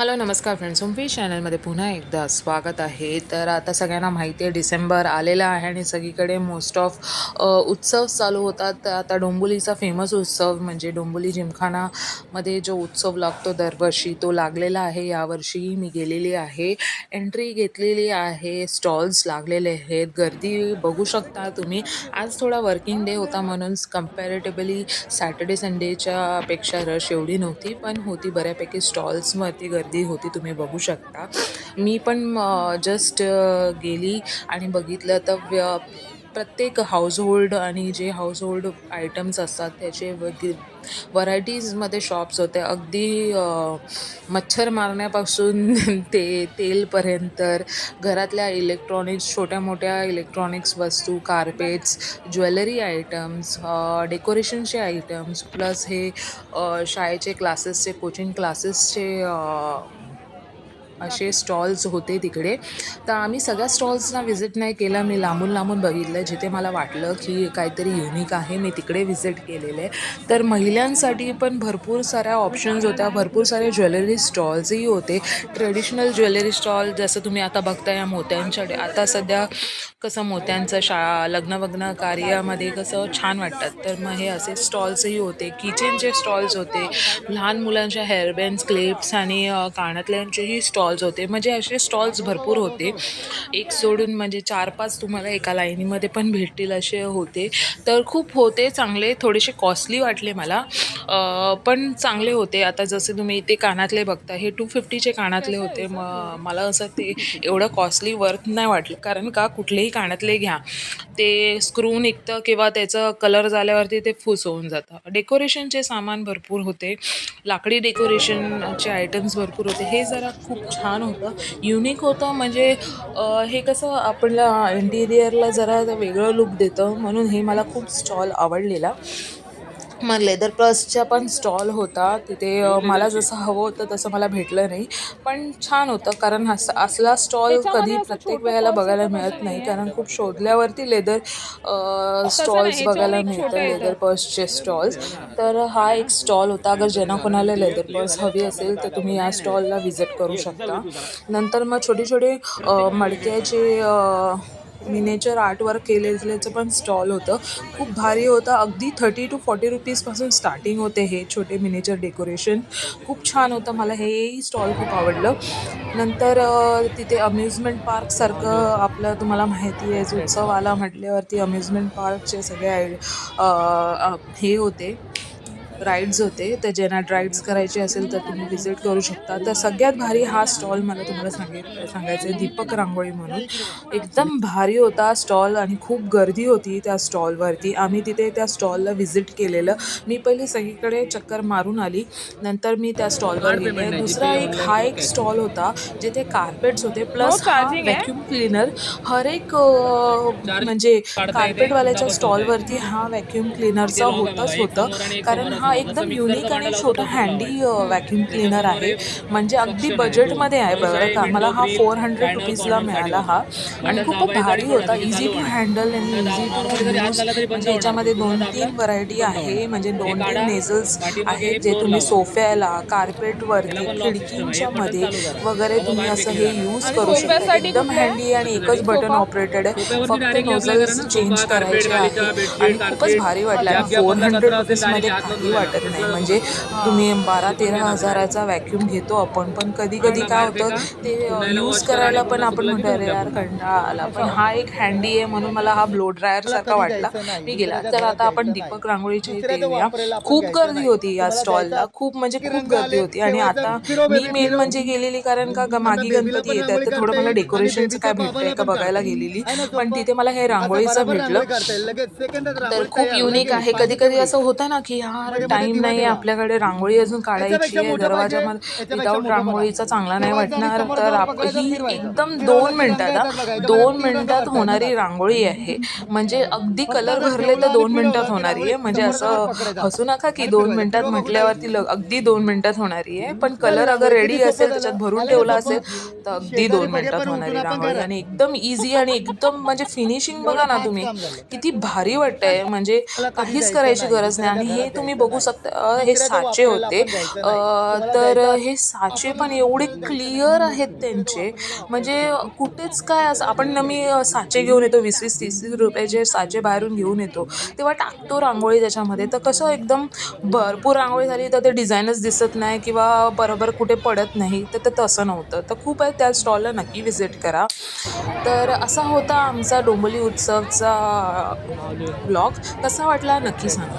Hello नमस्कार friends. होमफी चॅनलमध्ये पुन्हा एकदा स्वागत आहे. तर आता सगळ्यांना माहिती आहे डिसेंबर आलेला आहे आणि सगळीकडे मोस्ट ऑफ उत्सव चालू होतात. तर आता डोंबोलीचा फेमस उत्सव म्हणजे डोंबोली जिमखानामध्ये जो उत्सव लागतो दरवर्षी तो लागलेला आहे. यावर्षी मी गेलेली आहे. एंट्री घेतलेली आहे. स्टॉल्स लागलेले आहेत. गर्दी बघू शकता तुम्ही. आज थोडा वर्किंग डे होता म्हणून कम्पॅरेटिव्हली सॅटर्डे संडेच्या पेक्षा रश एवढी नव्हती पण होती बऱ्यापैकी स्टॉल्सवरती गर्दी. होती तुम्ही बघू शकता. मी पण जस्ट गेली आणि बघितलं तर व्य प्रत्येक हाऊसहोल्ड आणि जे हाऊसहोल्ड आयटम्स असतात त्याचे वगै व्हरायटीजमध्ये शॉप्स होते. अगदी मच्छर मारण्यापासून ते तेलपर्यंत घरातल्या इलेक्ट्रॉनिक्स छोट्या मोठ्या इलेक्ट्रॉनिक्स वस्तू कार्पेट्स ज्वेलरी आयटम्स डेकोरेशनचे आयटम्स प्लस हे शाळेचे क्लासेसचे कोचिंग क्लासेसचे असे स्टॉल्स होते तिकडे. तर आम्ही सगळ्या स्टॉल्सना व्हिजिट नाही केलं. मी लांबून लांबून बघितलं. जिथे मला वाटलं की काहीतरी युनिक आहे मी तिकडे व्हिजिट केलेले. तर महिलांसाठी पण भरपूर साऱ्या ऑप्शन्स होत्या. भरपूर सारे ज्वेलरी स्टॉल्सही होते. ट्रेडिशनल ज्वेलरी स्टॉल जसं तुम्ही आता बघता या मोत्यांच्या आता सध्या कसं मोत्यांचं शाळा लग्न वग्न कार्यामध्ये कसं छान वाटतात. तर मग हे असे स्टॉल्सही होते. किचनचे स्टॉल्स होते. लहान मुलांच्या हेअरबँड्स क्लिप्स आणि कानातल्यांचेही स्टॉल स्टॉल्स होते. म्हणजे असे स्टॉल्स भरपूर होते. एक सोडून म्हणजे चार पाच तुम्हाला एका लाईनीमध्ये पण भेटतील असे होते. तर खूप होते चांगले थोडेसे कॉस्टली वाटले मला. पण चांगले होते. आता जसे तुम्ही इथे कानातले बघता हे टू फिफ्टीचे कानातले होते. मग मला असं ते एवढं कॉस्टली वर्थ नाही वाटलं. कारण का कुठलेही कानातले घ्या. ते स्क्रू निघतं किंवा त्याचं कलर झाल्यावरती ते फुस होऊन जातं. डेकोरेशनचे सामान भरपूर होते. लाकडी डेकोरेशनचे आयटम्स भरपूर होते. हे जरा खूप छान होतं. युनिक होतं म्हणजे हे कसं आपल्या इंटिरियरला जरा वेगळं लुक देतं. म्हणून हे मला खूप स्टॉल आवडलेला. मग लेदर प्लसचा पण स्टॉल होता. तिथे मला जसं हवं होतं तसं मला भेटलं नाही. पण छान होतं. कारण हस असला स्टॉल कधी प्रत्येक वेळेला बघायला मिळत नाही. कारण खूप शोधल्यावरती लेदर स्टॉल्स बघायला मिळतं. लेदर पर्सचे स्टॉल्स तर हा एक स्टॉल होता. अगर ज्यांना कोणाला लेदर पर्स हवी असेल तर तुम्ही या स्टॉलला व्हिजिट करू शकता. नंतर मग छोटे छोटे मडक्याचे मिनेचर आर्टवर्क केलेल्याचं पण स्टॉल होतं. खूप भारी होतं. अगदी थर्टी टू फॉर्टी रुपीजपासून स्टार्टिंग होते हे छोटे मिनेचर डेकोरेशन खूप छान होतं. मला हेही स्टॉल खूप आवडलं. नंतर तिथे अम्युजमेंट पार्कसारखं आपलं तुम्हाला माहिती आहे. जो उत्सव आला म्हटल्यावरती अम्युजमेंट पार्कचे सगळे आय- हे होते. राईड्स होते. तर ज्यांना राईड्स करायचे असेल तर तुम्ही व्हिजिट करू शकता. तर सगळ्यात भारी हा स्टॉल मला तुम्हाला सांगे सांगायचं आहे दीपक रांगोळी म्हणून. एकदम भारी होता स्टॉल आणि खूप गर्दी होती त्या स्टॉलवरती आम्ही तिथे त्या स्टॉलला व्हिजिट केलेलं. मी पहिली सगळीकडे चक्कर मारून आली. नंतर मी त्या स्टॉलवर गेले. दुसरा एक हा एक स्टॉल होता जिथे कार्पेट्स होते प्लस व्हॅक्यूम क्लीनर हर एक म्हणजे कार्पेटवाल्याच्या स्टॉलवरती हा व्हॅक्यूम क्लीनरचा होतच होतं. कारण हा एकदम युनिक आणि छोटा हँडी व्हॅक्यूम क्लीनर आहे. म्हणजे अगदी बजेटमध्ये आहे. बरं का मला हा फोर हंड्रेड रुपीजला मिळाला हा. आणि खूप भारी होता. इझी टू हँडल आणि इझी टू यूज म्हणजे याच्यामध्ये दोन तीन व्हरायटी आहे. म्हणजे दोन तीन नेझल्स आहेत जे तुम्ही सोफ्याला कार्पेटवरती खिडकींच्या मध्ये वगैरे तुम्ही असं हे यूज करू शकता. एकदम हँडी आणि एकच बटन ऑपरेटेड आहे. फक्त नोझल्स चेंज करायचे आहे आणि खूपच भारी वाटलं फोर हंड्रेड रुपीजमध्ये काही वाटत नाही. म्हणजे तुम्ही बारा तेरा हजाराचा व्हॅक्यूम घेतो आपण पण कधी कधी काय होतं ते यूज करायला पण आपण म्हणतो अरे यार कंटाळा आला. पण हा एक हँडी आहे म्हणून मला हा ब्लो ड्रायर सारखा वाटला. मी गेला. तर आता आपण दीपक रांगोळीच्या इथे येऊया खूप गर्दी होती या स्टॉलला खूप म्हणजे खूप गर्दी होती. आणि आता मी मेन म्हणजे गेलेली कारण का मागे गणपती येत आहेत तर थोडं मला डेकोरेशनचं काय भेटतंय का बघायला गेलेली. पण तिथे मला हे रांगोळीचं भेटलं. तर खूप युनिक आहे. कधी कधी असं होतं ना की यार टाइम नाही आहे आपल्याकडे रांगोळी अजून काढायची आहे दरवाजामध्ये विदाऊट रांगोळीचा चांगला नाही वाटणार तर आप ही एकदम दोन मिनिटात हा, दोन मिनिटात होणारी रांगोळी आहे. म्हणजे अगदी कलर भरले तर दोन मिनिटात होणारी आहे. म्हणजे असं हसू नका की दोन मिनिटात म्हटल्यावरती अगदी दोन मिनिटात होणारी आहे. पण कलर अगर रेडी असेल त्याच्यात भरून ठेवला असेल तर अगदी दोन मिनिटात होणारी रांगोळी. आणि एकदम इझी आणि एकदम म्हणजे फिनिशिंग बघा ना तुम्ही. किती भारी वाटतंय म्हणजे काहीच करायची गरज नाही आणि हे तुम्ही बघू सकते अ, हे साचे होते. तर हे साचे पण एवढे क्लिअर आहेत त्यांचे. म्हणजे कुठेच काय असं आपण अ, साचे घेऊन येतो वीस वीस तीस तीस रुपयाचे साचे बाहेरून घेऊन येतो तेव्हा टाकतो रांगोळी त्याच्यामध्ये. तर कसं एकदम भरपूर रांगोळी झाली तर ते डिझाईनच दिसत नाही किंवा बरोबर कुठे पडत नाही. तर ते तसं नव्हतं. तर खूप आहे त्या स्टॉलला नक्की व्हिजिट करा. तर असा होता आमचा डोंबिवली उत्सवचा ब्लॉग. कसा वाटला नक्की सांगा.